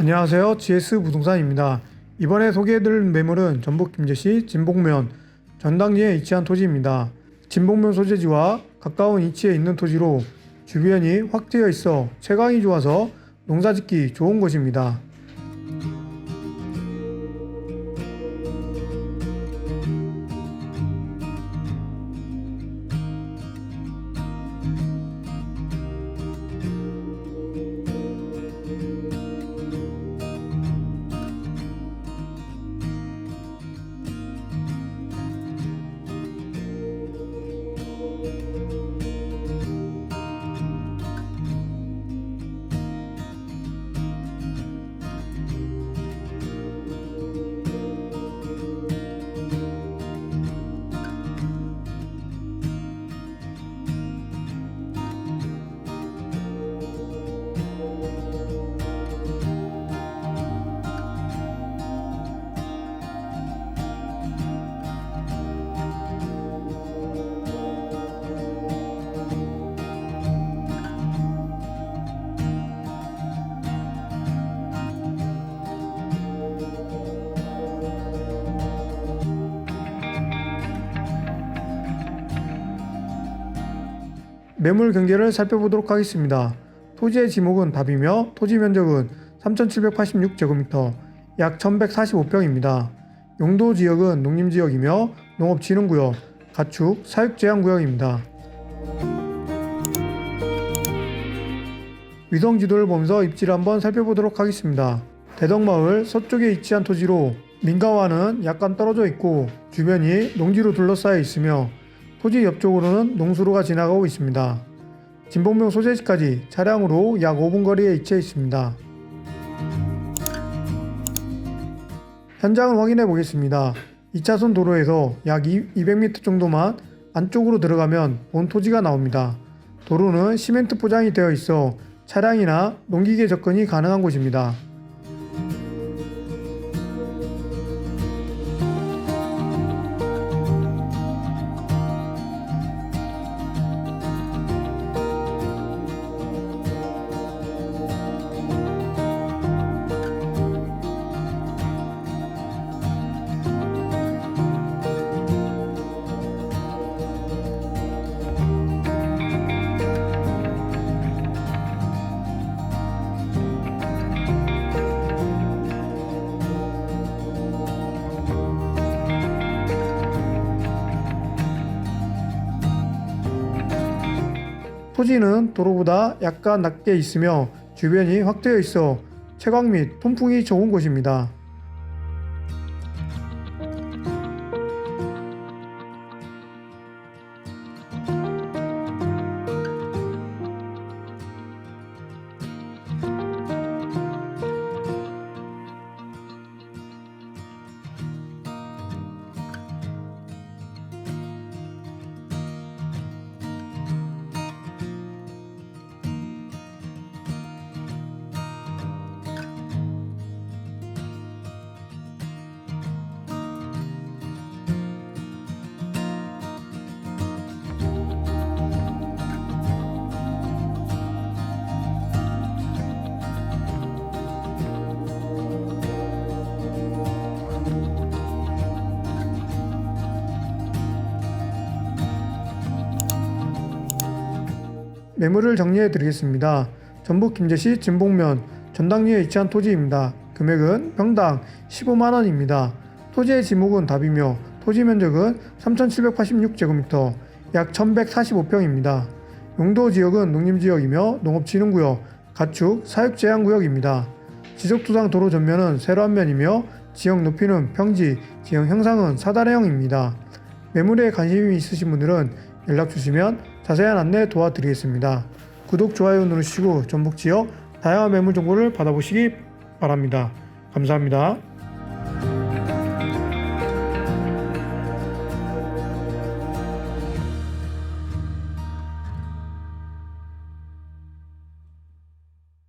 안녕하세요. GS 부동산입니다. 이번에 소개해드릴 매물은 전북 김제시 진복면 전당리에 위치한 토지입니다. 진복면 소재지와 가까운 위치에 있는 토지로 주변이 확 트여 있어 채광이 좋아서 농사짓기 좋은 곳입니다. 매물 경계를 살펴보도록 하겠습니다. 토지의 지목은 답이며 토지 면적은 3,786제곱미터, 약 1,145평입니다. 용도 지역은 농림 지역이며 농업 진흥 구역, 가축, 사육 제한 구역입니다. 위성 지도를 보면서 입지를 한번 살펴보도록 하겠습니다. 대덕마을 서쪽에 위치한 토지로 민가와는 약간 떨어져 있고 주변이 농지로 둘러싸여 있으며 토지 옆쪽으로는 농수로가 지나가고 있습니다. 진봉명 소재지까지 차량으로 약 5분 거리에 위치해 있습니다. 현장을 확인해 보겠습니다. 2차선 도로에서 약 200m 정도만 안쪽으로 들어가면 본 토지가 나옵니다. 도로는 시멘트 포장이 되어 있어 차량이나 농기계 접근이 가능한 곳입니다. 토지는 도로보다 약간 낮게 있으며 주변이 확되어 있어 채광 및 통풍이 좋은 곳입니다. 매물을 정리해 드리겠습니다. 전북 김제시 진복면 전당리에 위치한 토지입니다. 금액은 평당 15만 원입니다. 토지의 지목은 답이며 토지 면적은 3,786제곱미터, 약 1,145평입니다. 용도 지역은 농림지역이며 농업진흥구역, 가축, 사육제한구역입니다. 지적도상 도로 전면은 세로 한 면이며 지역 높이는 평지, 지형 형상은 사다리형입니다. 매물에 관심이 있으신 분들은 연락 주시면 자세한 안내 도와드리겠습니다. 구독, 좋아요 누르시고 전북 지역 다양한 매물 정보를 받아보시기 바랍니다. 감사합니다.